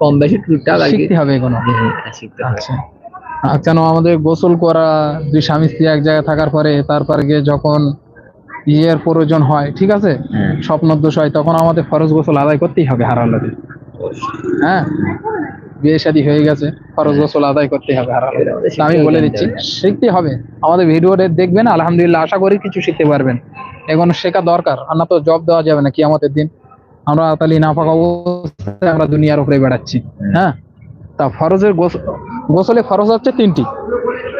কম বেশি টুকটাক আর কি। শিখতে হবে এগুলো শিখতে হবে। আচ্ছা। কেন আমাদের গোসল করা দুই স্বামী স্ত্রী এক জায়গায় থাকার পরে তারপর গিয়ে যখন ইয়ের প্রয়োজন হয় ঠিক আছে? হ্যাঁ। স্বপ্ন দোষ হয় তখন আমাদের ফরজ গোসল আদায় করতেই হবে হারালাদের হ্যাঁ? বিয়ে শাদী হয়ে গেছে ফরজ গোসল আদায় করতে হবে আমি বলে দিচ্ছি শিখতে হবে। আমাদের ভিডিও দেখবেন আলহামদুলিল্লাহ আশা করি কিছু শিখতে পারবেন। এখন শেখা দরকার আর না তো জব দেওয়া যাবে না কি আমাদের দিন। আমরা তালি না ফাঁকা অবস্থায় আমরা দুনিয়ার উপরে বেড়াচ্ছি হ্যাঁ? তা ফরজের গোস- গোসলে ফরজ হচ্ছে তিনটি।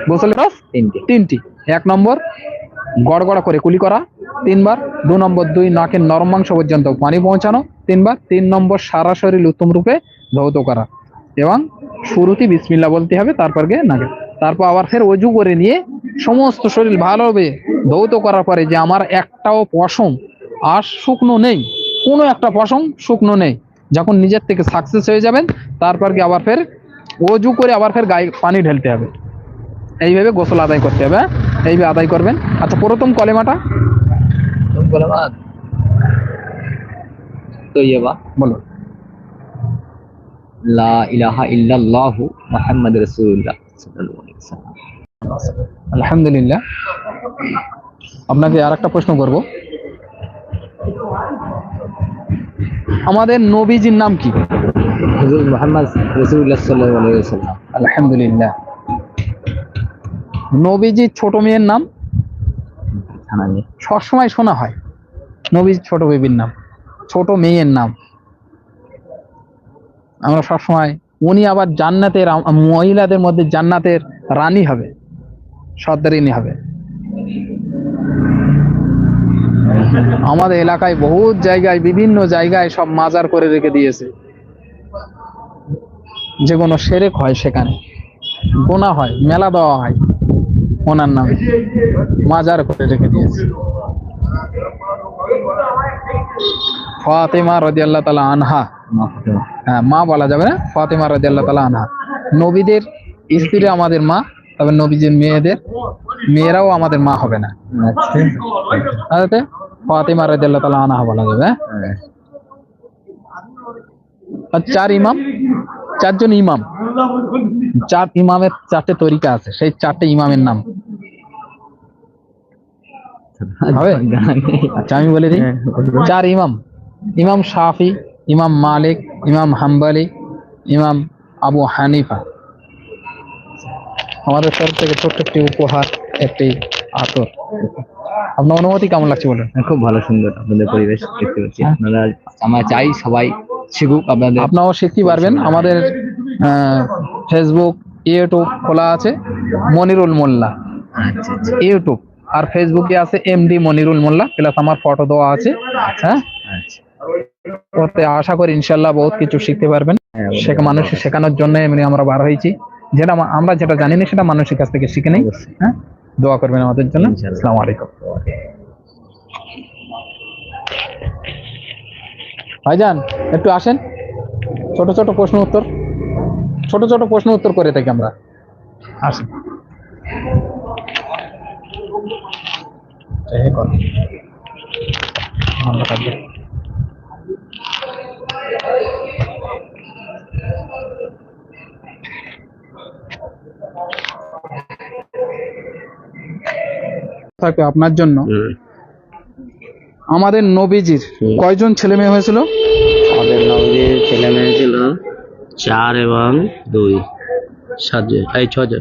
গোসলে ফরজ? তিনটে। তিনটি। এক নম্বর গড়গড়া করে কুলি করা। তিনবার দু নম্বর দুই নাকের নরম মাংস পর্যন্ত পানি পৌঁছানো। তিনবার তিন নম্বর সারা শরীর উত্তম রূপে ধৌত করা। এবং শুরুতে বিসমিল্লা বলতে হবে তারপর গিয়ে নাকে। তারপর আবার ফের অজু করে নিয়ে সমস্ত শরীর ভালোভাবে ধৌত করার পরে যে আমার একটাও পশম আর শুকনো নেই কোনো একটা পশম শুকনো নেই। যখন নিজের থেকে সাকসেস হয়ে যাবেন তারপর কি আবার ফের অজু করে আবার ফের গায়ে পানি ঢেলতে হবে। এইভাবে গোসল আদায় করতে হবে হ্যাঁ? এইভাবে আদায় করবেন। আচ্ছা প্রথম কলেমাটা? ইয়ে বলো লা ইলাহা ইল্লাল্লাহু মুহাম্মাদ রাসূলুল্লাহ সাল্লাল্লাহু আলাইহি ওয়াসাল্লাম। আলহামদুলিল্লাহ। আপনাকে আর একটা প্রশ্ন করব। আমাদের নবীজির নাম কি? হুজুর মুহাম্মদ রাসূলুল্লাহ সাল্লাল্লাহু আলাইহি ওয়াসাল্লাম। আলহামদুলিল্লাহ। নবীজির ছোট মেয়ের নাম? সবসময় শোনা হয়। নবীর ছোট বেবির নাম ছোট মেয়ের নাম। আমরা সবসময় উনি আবার জান্নাতের মহিলাদের মধ্যে জান্নাতের রানী হবে সর্দারিনী হবে। আমাদের এলাকায় বহুত জায়গায়, বিভিন্ন জায়গায় সব মাজার করে রেখে দিয়েছে। যে কোনো সেরেক হয় সেখানে। গোনা হয়, মেলা দেওয়া হয় ওনার নামে। মাজার করে রেখে দিয়েছে। ফাতেমা রাদিয়াল্লাহু তাআলা আনহা। হ্যাঁ মা বলা যাবে না? ফাতেমা রাদিয়াল্লাহু তাআলা আনহা। নবীদের স্ত্রী আমাদের মা। তবে নবীজির মেয়েদের মেয়েরাও আমাদের মা হবে না। আচ্ছা। তাতে ফাতেমা রাদিয়াল্লাহু তাআলা আনহা বলা যাবে। আর চার ইমাম চারজন ইমাম। চার ইমামের চারটে তরিকা আছে সেই চারটে ইমামের নাম। হবে? আচ্ছা আমি বলে দিই। চার ইমাম। ইমাম শাফি ইমাম মালিক ইমাম হাম্বালি ইমাম আবু হানিফা। আমাদের তরফ থেকে ছোট্ট একটি উপহার একটি আতর। আপনার অনুমতি কেমন লাগছে বলুন? হ্যাঁ, খুব ভালো সুন্দর আপনাদের পরিবেশ দেখতে পাচ্ছি। আপনারা আমরা চাই সবাই শিখুক আপনাদের। আপনারাও শিখতে পারবেন। আমাদের ফেসবুক ইউটিউব খোলা আছে মনিরুল মোল্লা। আচ্ছা আচ্ছা। ইউটিউব আর ফেসবুকে আছে এমডি মনিরুল মোল্লা প্লাস আমার ফটো দেওয়া আছে। হ্যাঁ? আচ্ছা। ওতে আশা করি ইনশাল্লাহ বহুত কিছু শিখতে পারবেন। হ্যাঁ, শেখা মানুষ শেখানোর জন্য এমনি আমরা বার হয়েছি। যেটা আমরা যেটা জানি না সেটা মানুষের কাছ থেকে শিখে নেই। হ্যাঁ? দোয়া করবেন আমাদের জন্য। আসসালামু আলাইকুম। ভাইজান একটু আসেন। ছোট ছোট প্রশ্ন উত্তর। ছোট ছোট প্রশ্ন উত্তর করে থাকি আমরা। আসেন। এই কর। থাকবে। আপনার জন্য? আমাদের নবীজির। কয়জন ছেলে মেয়ে হয়েছিল? আমাদের নবীর ছেলে মেয়ে ছিল চার এবং দুই। সাতজন এই ছজন।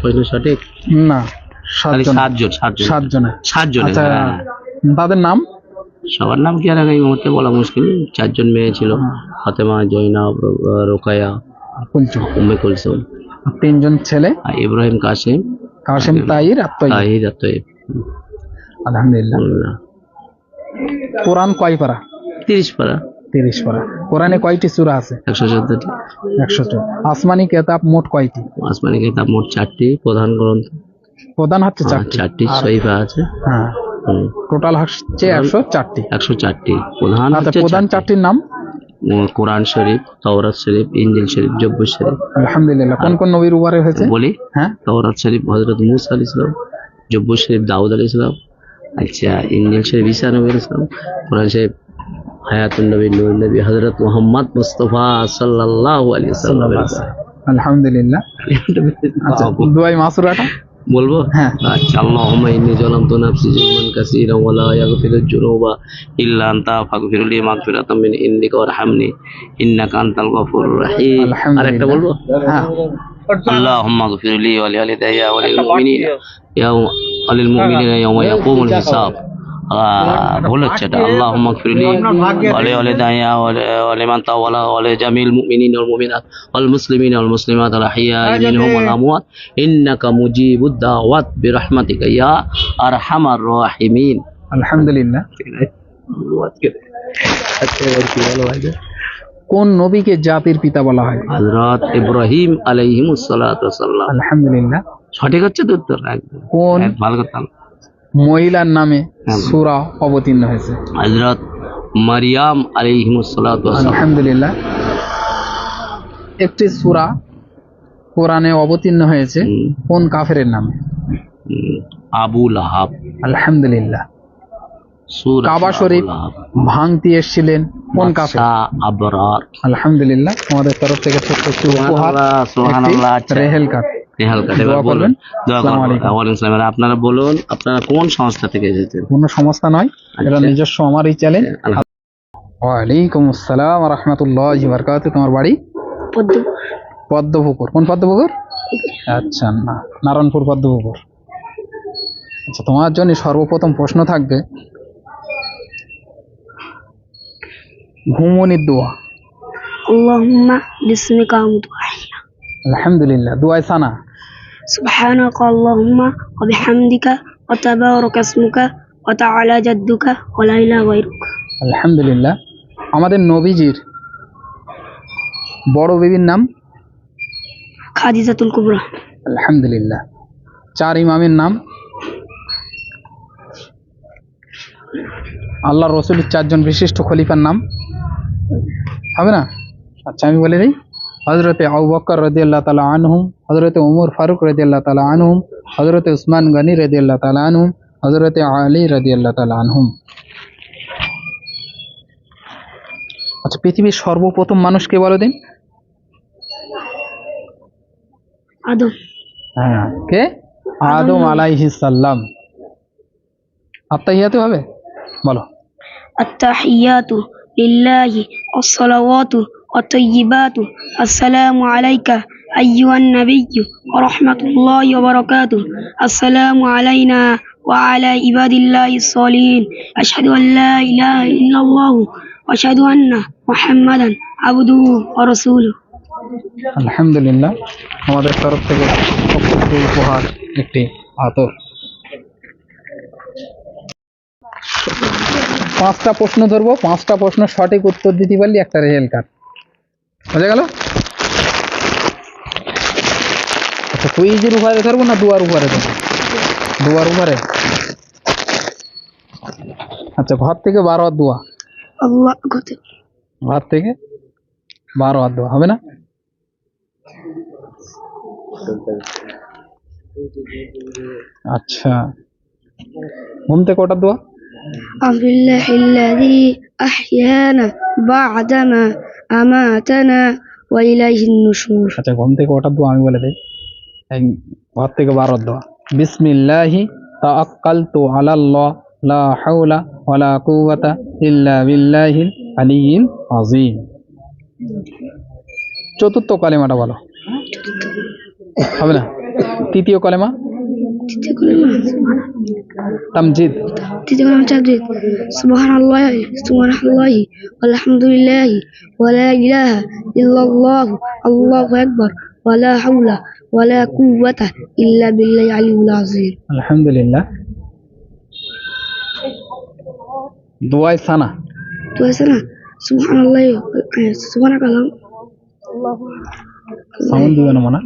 প্রশ্ন সঠিক? না সাতজন। সাতজন সাতজন। সাতজন। আচ্ছা হ্যাঁ। তাদের নাম? সবার নাম কি আর এই মুহূর্তে বলা মুশকিল? চারজন মেয়ে ছিল। হ্যাঁ। ফাতেমা জৈনাব রো- রোকায়া কুলচু উম্মে কুলসুম। তিনজন ছেলে? ইব্রাহিম কাসিম। কাসিম তাইর আলহামদুলিল্লাহ। কোরআন কয় পারা? তিরিশ পারা। তিরিশ পারা। কোরআনে কয়টি সূরা আছে? একশো চোদ্দটি একশো চোদ্দ আসমানি কেতাব মোট কয়টি? আসমানি কিতাব মোট চারটি। প্রধান গ্রন্থ প্রধান হচ্ছে আর চারটি। চারটি সহিফা আছে। হ্যাঁ। টোটাল হচ্ছে একশো চারটি। একশো চারটি। প্রধান আচ্ছা প্রধান চারটির নাম? কোরআন শরীফ তওরাত শরীফ ইঞ্জিল শরীফ জব্বুর শরীফ। আলহামদুলিল্লাহ। কোন কোন নবীর উপরে হয়েছে? বলি? হ্যাঁ? তওরাত শরীফ হজরত মুসা আলী ইসলাম জব্বুর শরীফ দাউদ আলী ইসলাম আচ্ছা ইঞ্জিল শরীফ ঈসা নবী আলাইহিস সালাম কোরআন শরীফ হায়াতুন নবী নূর নবী হযরত মুহাম্মদ মুস্তাফা সাল্লাল্লাহু আলাইহি ওয়াসাল্লাম। আলহামদুলিল্লাহ। আচ্ছা দুয়াই মাসুরাটা বলবো হ্যাঁ। আচ্ছা আল্লাহুম্মা ইন্নী যালামতু নাফসি যুলমান কাসীরান ওয়া লা ইয়াগফিরুজ যুনুবা ইল্লা আনতা ফাগফিরলি মাগফিরাতাম মিন ইনদিকা ওয়ারহামনি ইন্নাকা আনতাল গফুরুর রহিম আলহামদুলিল্লাহ। আরেকটা বলবো হ্যাঁ اللهم اغفر لي ولوالدي وللمؤمنين يوم وللمؤمنين يوم يقوم الحساب আহ, ভুল হচ্ছে এটা। আল্লাহ মগফিরলি ওয়ালি ওয়ালিদাইয়া ওয়ালিমান তাওয়ালা ওয়ালি জামিল মুমিনিন ওয়াল মুমিনাত ওয়াল মুসলিমিন ওয়াল মুসলিমাত আল আহইয়া মিনহুম ওয়াল আমওয়াত। ইন্নাকা মুজিবুদ দাওয়াত বিরহমাতিকা ইয়া আরহামার রাহিমিন। আলহামদুলিল্লাহ। কোন নবীকে জাতির পিতা বলা হয়? হযরত ইব্রাহিম আলাইহিমুস সালাতু ওয়াসসালাম আলহামদুলিল্লাহ। সঠিক হচ্ছে উত্তর? একদম। কোন? ভালো কথা। মহিলার নামে হ্যাঁ। সূরা অবতীর্ণ হয়েছে। হযরত মারিয়াম আলহামদুলিল্লাহ। একটি সূরা কোরআনে অবতীর্ণ হয়েছে কোন কাফেরের নামে? হুম, আবু লাহাব। আলহামদুলিল্লাহ। কাবা শরীফ ভাঙতি এসেছিলেন কোন কাফের? আবরার। আলহামদুলিল্লাহ। আমাদের তরফ থেকে ছোট্ট একটি উপহার আচ্ছা। রেহেল কার্ড আপনারা বলুন আপনারা কোন সংস্থা থেকে এসেছেন? কোন সংস্থা নয় আচ্ছা। এটা নিজস্ব আমারই চ্যানেল ওয়ালাইকুম আসসালাম তোমার বাড়ি? পদ্মপুকুর। কোন পদ্মপুকুর? আচ্ছা না নারায়ণপুর পদ্মপুকুর। আচ্ছা তোমার জন্য সর্বপ্রথম প্রশ্ন থাকবে ঘুমনির দোয়া। আল্লাহুম্মা বিসমিকা আলহামদুলিল্লাহ দোয়াই সানা। سبحانك اللهم وبحمدك وتبارك اسمك وتعالى جدك ولا إله غيرك আলহামদুলিল্লাহ আমাদের নবীজির বড় বেবির নাম خادجة الكبرى আলহামদুলিল্লাহ চার ইমামের নাম আল্লাহ রসুলের চারজন বিশিষ্ট খলিফার নাম হবে না আচ্ছা আমি বলে দিই হজরত আউ বক্কর রদি আল্লাহ তালা আনহুম হজরত উমর ফারুক রদি আল্লাহ তালা আনহুম হজরত উসমান গনি রদি আল্লাহ তালা আনহুম হজরত আলী রদি আল্লাহ তালা আনহুম। আচ্ছা পৃথিবীর সর্বপ্রথম মানুষকে বলো দিন। আদম। হ্যাঁ কে? আদম। আলাইহিসাল্লাম আত্মাহিয়াতু হবে? বলো। আত্তাহিয়াতু লিল্লাহি আসসালাওয়াতু والطيبات السلام عليك أيها النبي ورحمة الله وبركاته السلام علينا وعلى عباد الله الصالحين أشهد أن لا إله إلا الله وأشهد أن محمدا عبده ورسوله আলহামদুলিল্লাহ আমাদের তরফ থেকে প্রকৃত উপহার একটি আতর পাঁচটা প্রশ্ন ধরবো পাঁচটা প্রশ্ন সঠিক উত্তর দিতে পারলি একটা রেহেল কার্ড বোঝা গেল আচ্ছা কুইজের উপরে ধরবো না দুয়ার উপরে ধরবো দুয়ার উপরে আচ্ছা ঘর থেকে বারো হাত দোয়া الله أكبر ঘর থেকে বারো হাত দোয়া হবে না আচ্ছা ঘুম থেকে কটার দোয়া أمر الله الذي أحيانا بعدما আমাতানা ওয়া ইলাইহিন নুশুর আচ্ছা ঘুম থেকে ওঠার দোয়া আমি বলে দেই। ঘর থেকে বার দোয়া। বিসমিল্লাহি তাআক্কালতু আলাল্লাহ লা হাওলা ওয়ালা কুওয়াতা ইল্লা বিল্লাহিল আলিয়্যিল আযীম। চতুর্থ কলেমাটা বলো। হবে না? তৃতীয় কলেমা? سبحان تمجيد. تتكلم تمجيد. سبحان الله سبحان الله والحمد لله ولا إله إلا الله الله أكبر ولا حول ولا قوة إلا بالله العلي العظيم. الحمد لله. دعاء سنة. دعاء سنة. سبحان الله سبحان الله. ساوند منا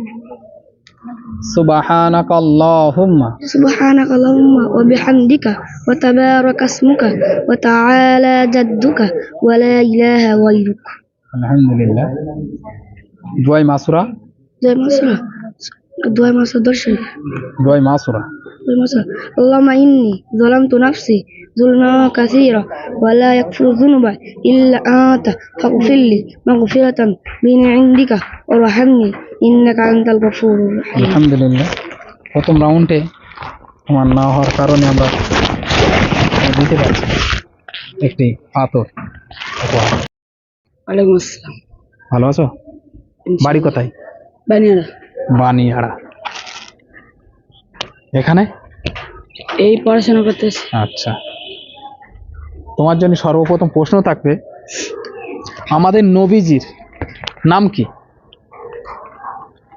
سبحانك اللهم. سبحانك اللهم وبحمدك وتبارك اسمك وتعالى جدك ولا إله غيرك. الحمد لله دعاي معصورة دعاي معصورة دعاي معصورة درشن دعاء معصورة اللهم إني ظلمت نفسي ظلما كثيرا ولا يكفر الذنوب إلا أنت. فاغفر لي مغفرة من عندك وارحمني. ইন্নাকা আনতাল গফুর। আলহামদুলিল্লাহ। প্রথম রাউন্ডে তোমার না হওয়ার কারণে আমরা দিতে পারছি একটি পাথর ওয়ালাইকুম আসসালাম। ভালো আছো? বাড়ি কোথায়? বানিয়াড়া বানিয়াড়া এখানে? এই পড়াশোনা করতেছি। আচ্ছা। তোমার জন্য সর্বপ্রথম প্রশ্ন থাকবে আমাদের নবীজির নাম কি?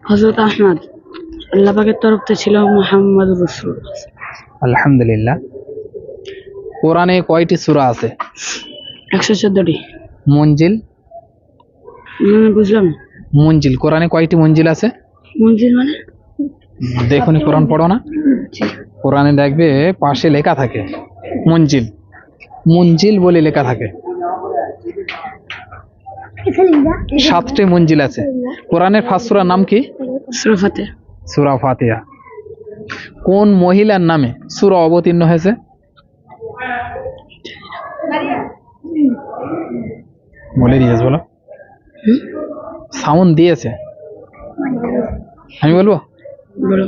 হজরত আহমদ আল্লাহ পাকের তরফ থেকে ছিল মোহাম্মদ রসুল। আলহামদুলিল্লাহ। কোরআনে কয়টি সূরা আছে? একশো চোদ্দটি। মঞ্জিল বুঝলাম। মঞ্জিল কোরআনে কয়টি মঞ্জিল আছে? মন্দির মানে? দেখুনি কোরআন পড়ো না। কোরআনে দেখবে পাশে লেখা থাকে মঞ্জিল মঞ্জিল বলে লেখা থাকে। সাতটি মঞ্জিল আছে। কোরআনের ফার্স্ট সূরার নাম কি? সুরা ফাতিয়া কোন মহিলার নামে সুরা অবতীর্ণ হয়েছে? বলে দিয়েছ বলো। সাউন্ড দিয়েছে। আমি বলব? বলো।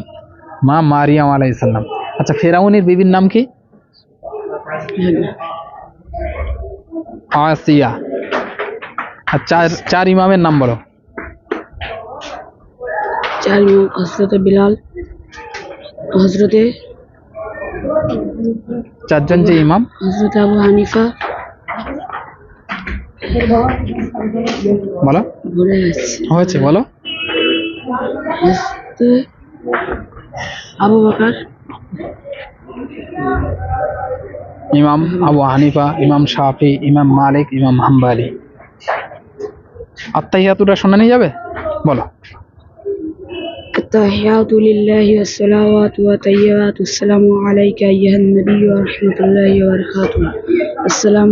মা মারিয়াম আলাইসাল্লাম আচ্ছা ফেরাউনের বিবির নাম কি? আসিয়া। আর চার চার ইমামের নাম বলো। চার ইমাম হজরতে বিলাল হজরতে চারজন যে ইমাম? হজরতে আবু হানিফা। বলো। হয়েছে বলো। আবু বকর। ইমাম আবু হানিফা ইমাম শাফি ইমাম মালিক ইমাম হাম্বালি। আত্মাহিয়াতুটা শোনা নিয়ে যাবে বলো التحيات لله والصلوات والطيبات السلام عليك أيها النبي ورحمة الله وبركاته السلام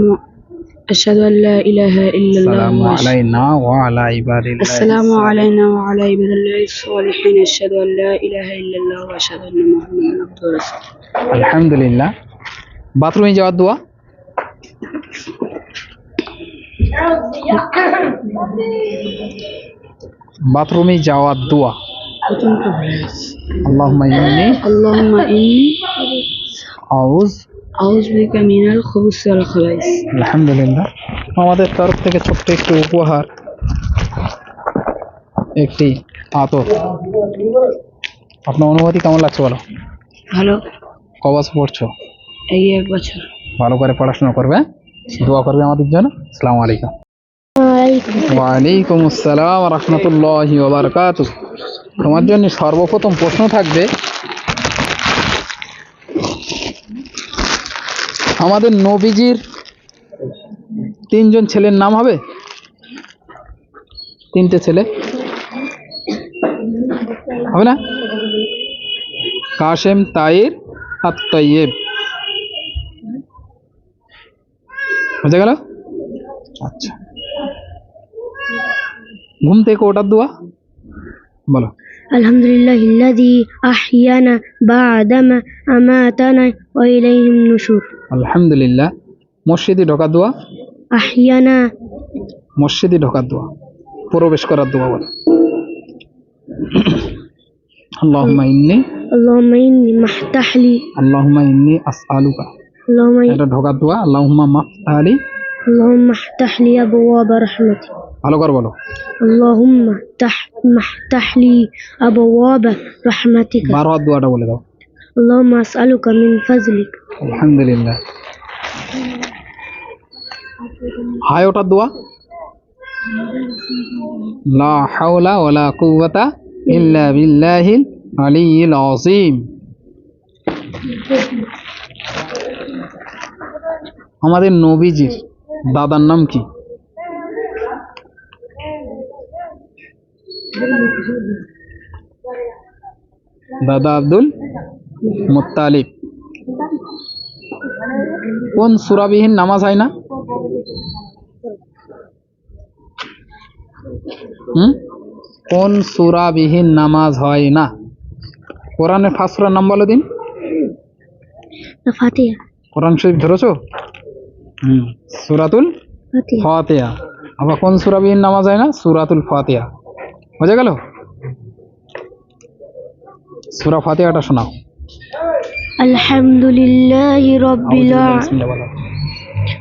أشهد أن لا إله إلا الله সালামু وأشهد- আলাইনা ওয়া আলা ইবাদিল্লাহ السلام علينا وعلى عباد الله الصالحين أشهد أن لا إله إلا الله وأشهد أن محمدا عبده ورسوله আলহামদুলিল্লাহ বাথরুমে যাওয়ার দোয়া বাথরুমে যাওয়ার দোয়া। আল্লাহুম্মা আল্লাহুম্মা বিকা মিনাল ওয়াল খাবাইস। আলহামদুলিল্লাহ। আমাদের তরফ থেকে ছোট্ট একটি উপহার একটি আতর। আপনার অনুভূতি কেমন লাগছে বলো? ভালো। কবাস পড়ছো? এই এক বছর। ভালো করে পড়াশোনা করবে হ্যাঁ? দোয়া করবে আমাদের জন্য। আসসালামু আলাইকুম। ওয়ালাইকুম আসসালাম রহমতুল্লাহ ওবরকাত তোমার জন্য সর্বপ্রথম প্রশ্ন থাকবে, আমাদের নবীজির তিনজন ছেলের নাম হবে? তিনটে ছেলে। হবে না? কাশেম, তাইর আর তৈয়েব বুঝে গেল আচ্ছা ঘুম থেকে ওটার দোয়া বলো الحمد لله الذي أحيانا بعدما أماتنا وإليه النشور আলহামদুলিল্লাহ মসজিদে ঢোকার দোয়া أحيانا মসজিদে ঢোকার দোয়া প্রবেশ করার দোয়া বলো আল্লাহুম্মা ইন্নি اللهم إني مفتح لي আল্লাহুম্মা ইন্নি আসআলুকা اللهم এটা ঢোকার দোয়া আল্লাহুম্মা মাফতালি اللهم افتح لي أبواب رحمتك ভালো কর বলো اللهم افتح افتح لي أبواب رحمتك বারো হাত দোয়াটা বলে দাও اللهم أسألك من فضلك আলহামদুলিল্লাহ হাই ওটার দোয়া লা হাওলা ওয়ালা কুওয়াতা ইল্লা বিল্লাহিল আলিয়্যিল আযীম আমাদের নবীজির দাদার নাম কি? দাদা আব্দুল মুত্তালিব। কোন সুরাবিহীন নামাজ হয় না? হুম? কোন সুরাবিহীন নামাজ হয় না? কোরআনের ফার্স্ট সুরার নাম বলো দিন। ফাতিহা। কোরআন শরীফ ধরেছো? সুরাতুল ফাতিহা। আবার কোন সুরাবিহীন নামাজ হয় না? সুরাতুল ফাতেহা। বোঝা গেল? সুরা ফাতেহাটা শোনাও। আলহামদুলিল্লাহ বলো।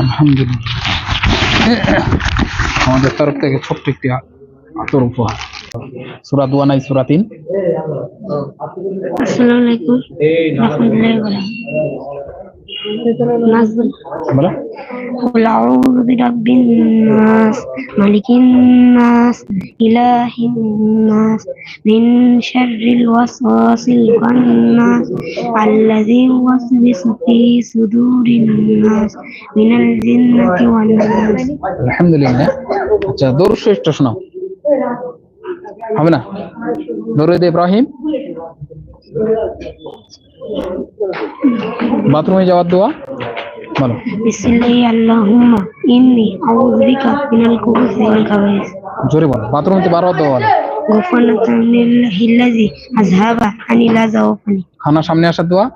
আলহামদুলিল্লাহ। আমাদের তরফ থেকে ছোট্ট একটি আতর উপহার। সুরা দুয়া নাই সুরা তিন। আসসালামু আলাইকুম। রাহমাতুল্লাহি ওয়া বারাকাতুহু। বলো قل أعوذ برب الناس ملك الناس إله الناس من شر الوسواس الخناس الذي يوسوس في صدور الناس من الجنة والناس আলহামদুলিল্লাহ আচ্ছা দৌড় শেষটা শোনাও হবে না দৌড়ে ইব্রাহিম বাথরুমে যাওয়ার দোয়া? বলো। বিসমিল্লাহি আল্লাহুম্মা ইন্নি আউযু বিকা মিনাল খুবুসি ওয়াল জোরে বলো। বাথরুমে বারবার দোয়া বলো? আযহাবা খানা সামনে আসার দোয়া?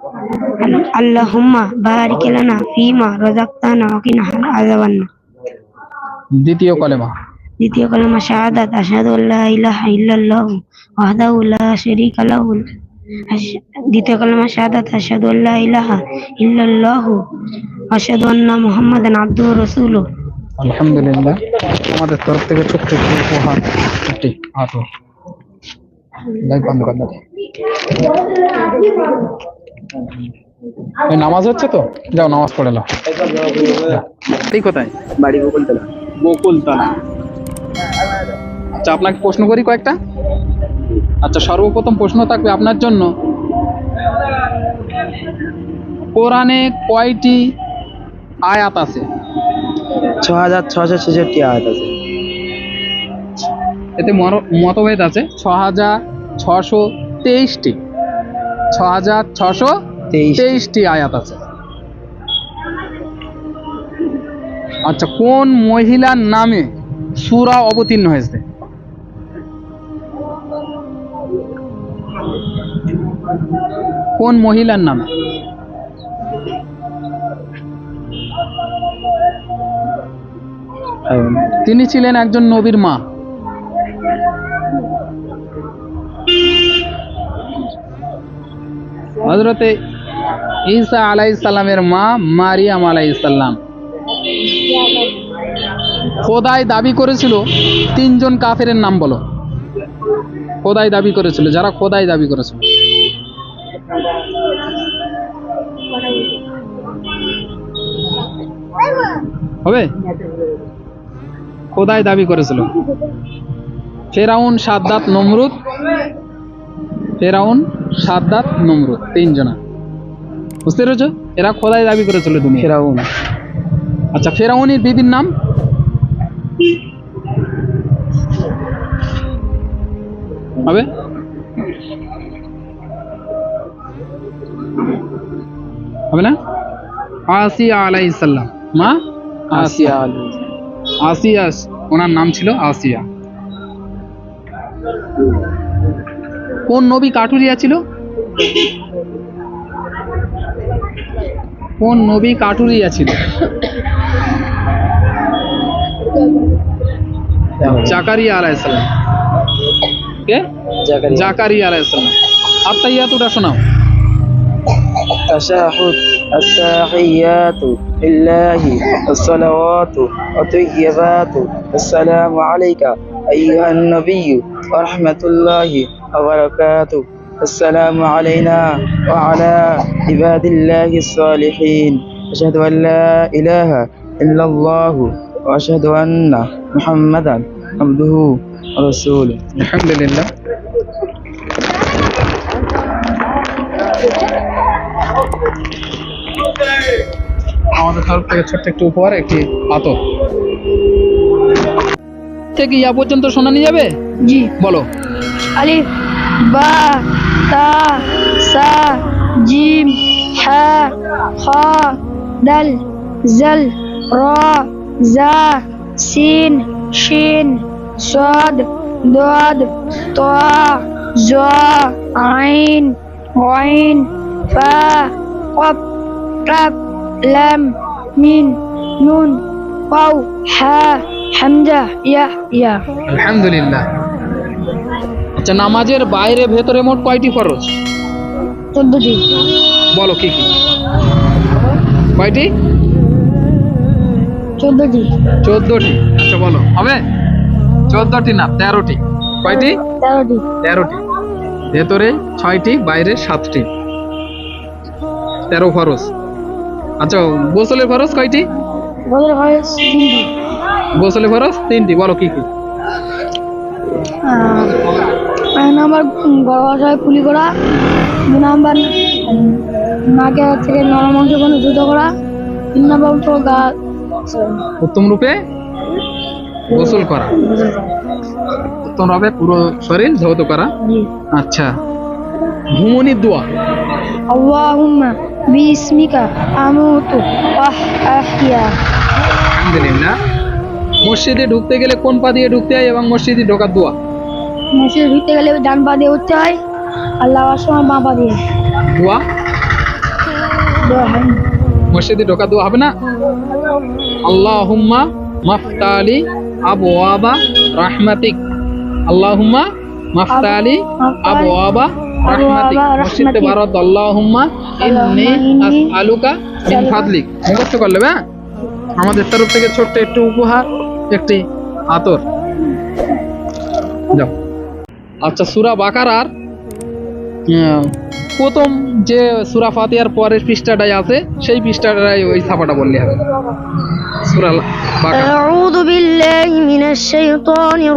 আল্লাহুম্মা বারিক লানা রাযাকতানা ওয়া কিনা দ্বিতীয় কলেমা। দ্বিতীয় কলেমা শাহাদাত আশহাদু আল্লা ইলাহা ইল্লাল্লাহু ওয়াহদাহু লা শারীকা লাহু। দ্বিতীয় কলমা শাহাদাত আশহাদু আল্লা ইলাহা ইল্লাল্লাহ আশহাদু আন্না মুহাম্মাদান আবদুহু ওয়া রাসূলুহু। আলহামদুলিল্লাহ। আমাদের তরফ থেকে ছোট্ট একটি উপহার একটি আতর। লাইট বন্ধ কর দাও। এই নামাজ হচ্ছে তো? যাও নামাজ পড়ে নাও। এই কোথায়? বাড়ি বকুলতলা বকুলতলা আচ্ছা আপনাকে প্রশ্ন করি কয়েকটা? আচ্ছা সর্বপ্রথম প্রশ্ন থাকবে আপনার জন্য। কোরআনে কয়টি আয়াত আছে? ছ হাজার ছশো ছেষট্টি আয়াত আছে। এতে মতভেদ আছে। ছ হাজার ছশো তেইশটি। ছ হাজার ছশো তেইশ তেইশটি আয়াত আছে। আচ্ছা কোন মহিলার নামে সুরা অবতীর্ণ হয়েছে? কোন মহিলার নামে? তিনি ছিলেন একজন নবীর মা। হজরতে ঈসা আলাইসাল্লামের মা মারিয়াম আলাইসাল্লাম খোদায় দাবি করেছিল তিনজন কাফের নাম বলো। খোদাই দাবি করেছিল যারা খোদাই দাবি করেছিল। হবে? খোদাই দাবি করেছিল। ফেরাউন সাদ্দাত নমরুদ। ফেরাউন সাদ্দাত নমরুদ তিনজনা। বুঝতে পেরেছ? এরা খোদাই দাবি করেছিল তুমি ফেরাউন। আচ্ছা ফেরাউনের বিবির নাম? হবে? হবে না? আসিয়া আলাই আলাইসাল্লাম মা? আসিয়া আসিয়া। ওনার নাম ছিল আসিয়া। কোন নবী কাঠুরিয়া ছিল? কোন নবী কাঠুরিয়া ছিল? জাকারিয়া আলাইসাল্লাম কে? জাকারিয়া। আলাইসাল্লাম আত্মাইয়াতুটা শোনাও। التشهد التحيات لله الصلوات الطيبات. السلام عليك أيها النبي ورحمة الله وبركاته. السلام علينا وعلى عباد الله الصالحين. أشهد أن لا إله إلا الله وأشهد أن محمدا عبده ورسوله. الحمد لله. আমাদের তরফ থেকে ছোট্ট একটি উপহার একটি আতর। থেকে ইয়া পর্যন্ত শোনা যাবে? জি। বলো। আলিফ বা তা সা জিম হা খা দাল জাল রা জা সিন শিন সাদ দাদ তা জা আইন আইন ফা কপ কাপ লাম মিন নুন ওয়াও হা হামজা ইয়া ইয়া আলহামদুলিল্লাহ। আচ্ছা নামাজের বাইরে ভেতরে মোট কয়টি ফরজ? চোদ্দটি। বলো কি কি? কয়টি? চোদ্দটি। চোদ্দটি। আচ্ছা বলো। হবে? চোদ্দটি না তেরোটি। কয়টি? তেরোটি। তেরোটি। ভেতরে ছয়টি বাইরে সাতটি। তেরো ফরজ। আচ্ছা গোসলের খরচ কয়টি? বদল হয় তিনটি। গোসলের খরচ তিনটি বলো কি কি? নাম্বার বড় ভাষায় কুলি করা দু নাম্বার নাকে থেকে নরম অংশ পর্যন্ত দ্রুত করা তিন নাম্বার তো গা উত্তম রূপে গোসল করা। উত্তম রূপে পুরো শরীর ধৌত করা। আচ্ছা ঘুমনির দোয়া। আল্লাহুম্মা। বিসমিকা আমুতু আলহামদুলিল্লাহ। মসজিদে ঢুকতে গেলে কোন পা দিয়ে ঢুকতে হয় এবং মসজিদে ঢোকার দোয়া? মসজিদে ঢুকতে গেলে ডান পা দিয়ে উঠতে হয় আর সময় বাঁ পা দিয়ে। দোয়া? হয়। মসজিদে ঢোকা দোয়া হবে না? আল্লাহুম্মা মাফতালি আবু আবা রাহমাতিক। আল্লাহুম্মা মাফতালি আবু আবা ভারত আল্লাহুম্মা ইন্নি আসআলুকা মিন ফাদলিক। মুখস্থ করলে হ্যাঁ? আমাদের তরফ থেকে ছোট্ট একটি উপহার একটি আতর। যাও। আচ্ছা সুরা বাকারার প্রথম যে সুরা ফাতিয়ার পরের পৃষ্ঠাটাই আছে সেই পৃষ্ঠাটাই ওই ছাপাটা বললে হবে। সুরা বাকারা আউযু বিল্লাহি মিনাশ শাইতানির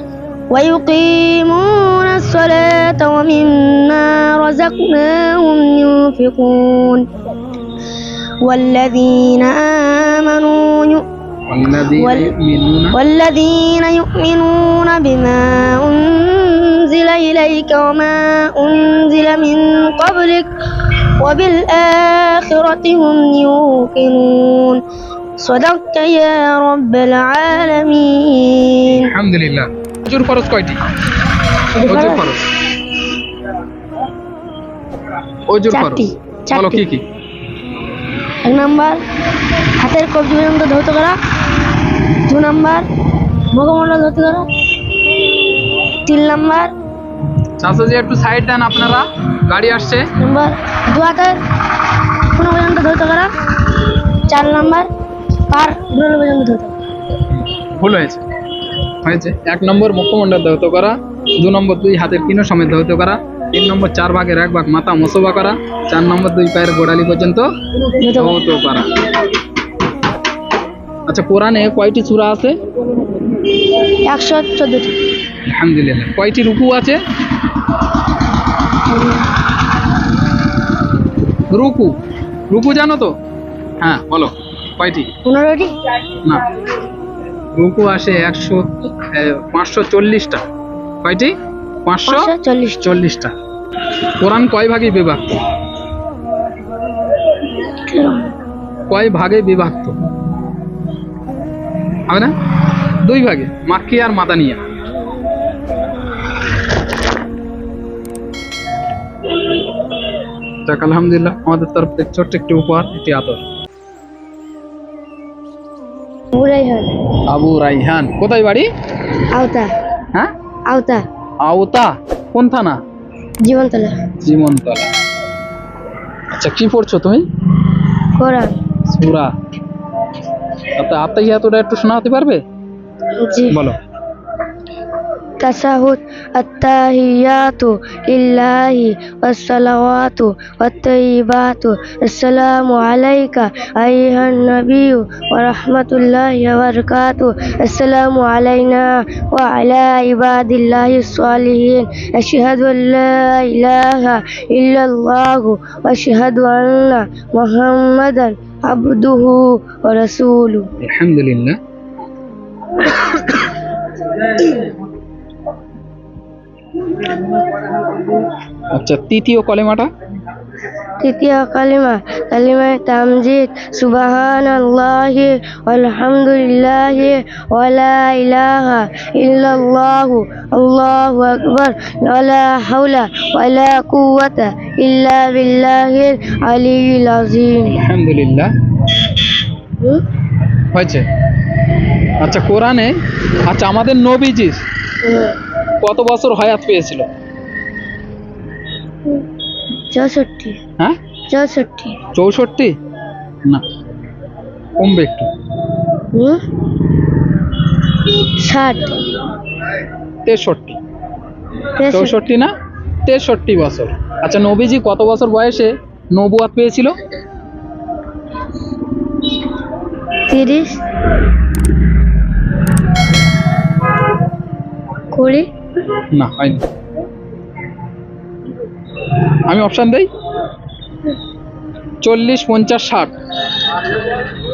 ويقيمون الصلاة ومما رزقناهم ينفقون. والذين آمنوا والذين, والذين يؤمنون بما أنزل إليك وما أنزل من قبلك وبالآخرة هم يوقنون. صدقت يا رب العالمين. الحمد لله. অজুর ফরজ কয়টি? ফরজ অজুর ফরজ চারটি, বলো। কি কি? এক নাম্বার হাতের কবজি পর্যন্ত ধৌত করা। দু নাম্বার মুখমণ্ডল ধৌত করা। তিন নাম্বার চাষা যে একটু সাইড দেন আপনারা। গাড়ি আসছে। নাম্বার দু হাতের কোনো পর্যন্ত ধৌত করা। চার নাম্বার পার পর্যন্ত ধৌত। ভুল হয়েছে। হয়েছে। এক নম্বর মুখমণ্ডল ধৌত করা দু নম্বর দুই হাতের কিনো সমেত ধৌত করা তিন নম্বর চার ভাগের এক ভাগ মাথা মসোবা করা চার নম্বর দুই পায়ের গোড়ালি পর্যন্ত ধৌত করা। করা। আচ্ছা কোরআনে কয়টি সূরা আছে? একশো চোদ্দটি। আলহামদুলিল্লাহ। কয়টি রুকু আছে? রুকু। রুকু জানো তো? হ্যাঁ বলো। কয়টি? পনেরোটি। না। রুকু আসে একশো পাঁচশো চল্লিশটা। কয়টি? পাঁচশো পাঁচশো চল্লিশ। চল্লিশটা। কোরআন কয় ভাগে বিভক্ত? কয় ভাগে বিভক্ত? হবে না? দুই ভাগে মাক্কি আর মাদানিয়া। যাক আলহামদুলিল্লাহ আমাদের তরফ থেকে ছোট্ট একটি উপহার একটি আদর। পুরাই আবু রাইহান। কোথায় বাড়ি? আওতা। হ্যাঁ? আওতা। আওতা? কোন থানা? জীবনতলা। জীবনতলা। আচ্ছা কি পড়ছো তুমি? কোরআন সুরা। আচ্ছা এতটা একটু শোনাতে পারবে? জি। বলো। التشهد التهيات لله والصلوات والطيبات. السلام عليك أيها النبي ورحمة الله وبركاته. السلام علينا وعلى عباد الله الصالحين. أشهد أن لا إله إلا الله وأشهد أن محمدا عبده ورسوله. الحمد لله. আচ্ছা তৃতীয় কলেমাটা? তৃতীয় কালিমা কালিমায় তামজিদ সুবাহান আল্লাহ আলহামদুলিল্লাহ ওয়ালা ইলাহা ইল্লাল্লাহু আল্লাহু আকবার ওয়ালা হাওলা ওয়ালা কুওয়াতা ইল্লা বিল্লাহিল আলিয়্যিল আযীম। আলহামদুলিল্লাহ। হয়েছে। আচ্ছা কোরআনে আচ্ছা আমাদের নবীজি কত বছর হায়াত পেয়েছিল? চৌষট্টি। হ্যাঁ? চৌষট্টি। চৌষট্টি? না। কমবে একটু? ষাট। তেষট্টি। তেষট্টি। চৌষট্টি না? তেষট্টি বছর। আচ্ছা নবীজি কত বছর বয়সে নবুয়াত পেয়েছিল? তিরিশ। কুড়ি। না হয়নি আমি অপশান দেই? চল্লিশ পঞ্চাশ ষাট।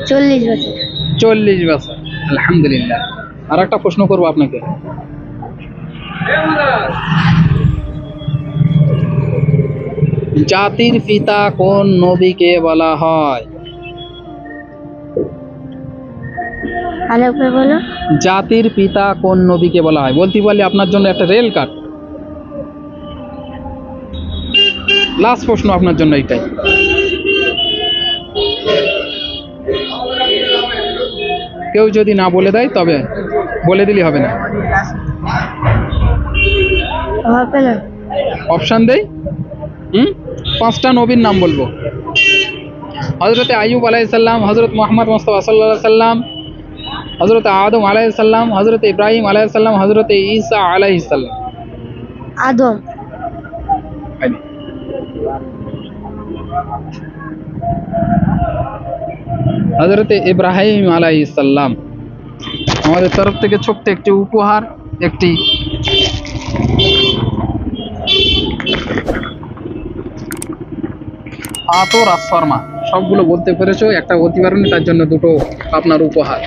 চল্লিশ বছর। চল্লিশ বছর। আলহামদুলিল্লাহ। আর একটা প্রশ্ন করব আপনাকে। জাতির পিতা কোন নবীকে বলা হয়? বলো। জাতির পিতা কোন নবীকে বলা হয়? বলতে পারলে আপনার জন্য একটা রেল কাট। লাস্ট প্রশ্ন আপনার জন্য এটাই কেউ যদি না বলে দেয় তবে বলে দিলে হবে না। অপশান দেই? হুম? পাঁচটা নবীর নাম বলব। হজরত আইয়ুব আলাইসাল্লাম হজরত মোহাম্মদ মোস্তফা সাল্লাহ সাল্লাম হজরত আদম আলাইসাল্লাম হজরত ইব্রাহিম আলাইসাল্লাম হজরত ঈসা আলাইসাল্লাম আদম। হজরত ইব্রাহিম আলাইসাল্লাম আমাদের তরফ থেকে ছোট্ট একটি উপহার একটি আতর আর সবগুলো বলতে পেরেছ একটা বলতে তার জন্য দুটো আপনার উপহার।